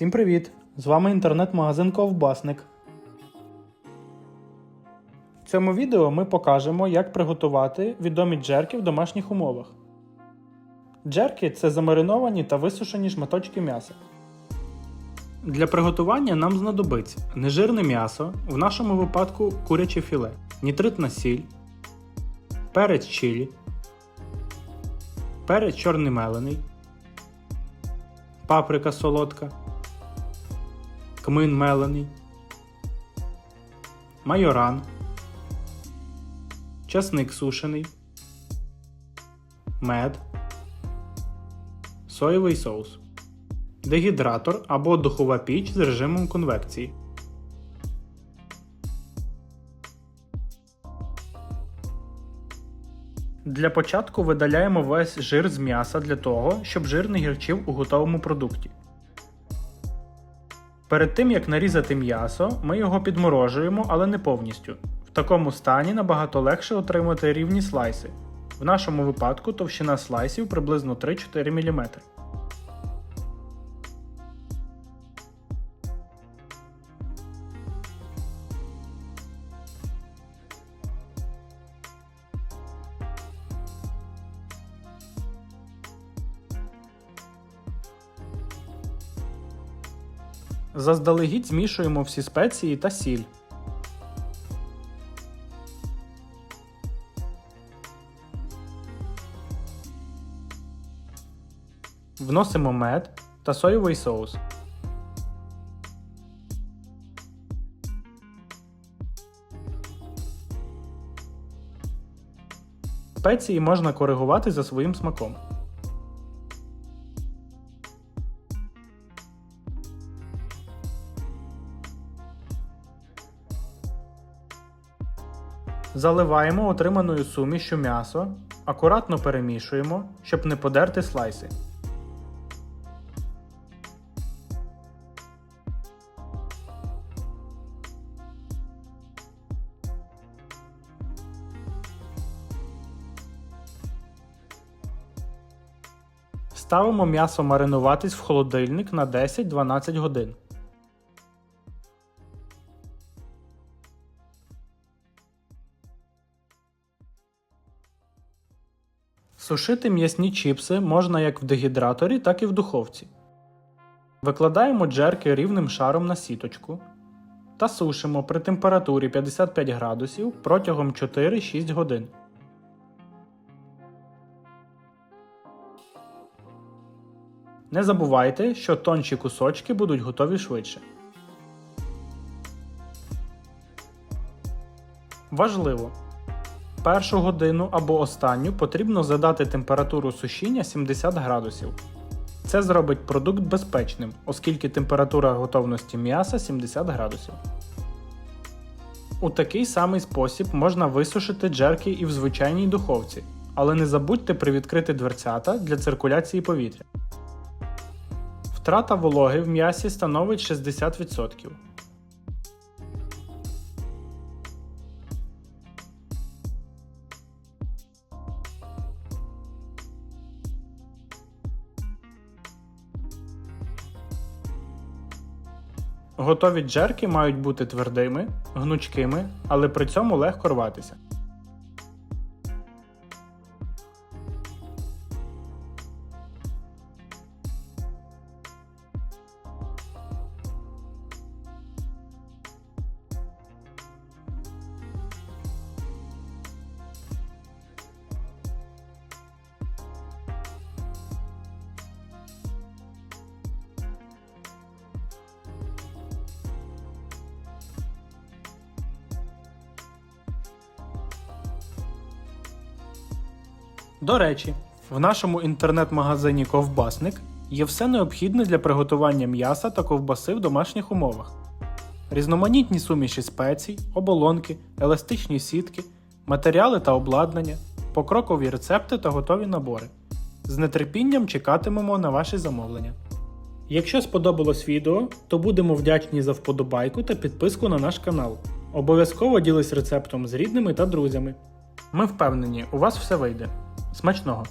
Всім привіт! З вами інтернет-магазин Ковбасник. В цьому відео ми покажемо, як приготувати відомі джерки в домашніх умовах. Джерки це замариновані та висушені шматочки м'яса. Для приготування нам знадобиться нежирне м'ясо, в нашому випадку куряче філе, нітритна сіль, перець чилі, перець чорний мелений, паприка солодка, кмин мелений, майоран, часник сушений, мед, соєвий соус, дегідратор або духова піч з режимом конвекції. Для початку видаляємо весь жир з м'яса для того, щоб жир не гірчив у готовому продукті. Перед тим як нарізати м'ясо, ми його підморожуємо, але не повністю. В такому стані набагато легше отримати рівні слайси. В нашому випадку товщина слайсів приблизно 3-4 мм. Заздалегідь змішуємо всі спеції та сіль. Вносимо мед та соєвий соус. Спеції можна коригувати за своїм смаком. Заливаємо отриманою сумішю м'ясо, акуратно перемішуємо, щоб не подерти слайси. Ставимо м'ясо маринуватись в холодильник на 10-12 годин. Сушити м'ясні чіпси можна як в дегідраторі, так і в духовці. Викладаємо джерки рівним шаром на сіточку та сушимо при температурі 55 градусів протягом 4-6 годин. Не забувайте, що тонші кусочки будуть готові швидше. Важливо! Першу годину або останню потрібно задати температуру сушіння 70 градусів. Це зробить продукт безпечним, оскільки температура готовності м'яса 70 градусів. У такий самий спосіб можна висушити джерки і в звичайній духовці, але не забудьте привідкрити дверцята для циркуляції повітря. Втрата вологи в м'ясі становить 60%. Готові джерки мають бути твердими, гнучкими, але при цьому легко рватися. До речі, в нашому інтернет-магазині Ковбасник є все необхідне для приготування м'яса та ковбаси в домашніх умовах. Різноманітні суміші спецій, оболонки, еластичні сітки, матеріали та обладнання, покрокові рецепти та готові набори. З нетерпінням чекатимемо на ваші замовлення. Якщо сподобалось відео, то будемо вдячні за вподобайку та підписку на наш канал. Обов'язково ділись рецептом з рідними та друзями. Ми впевнені, у вас все вийде. Смачного!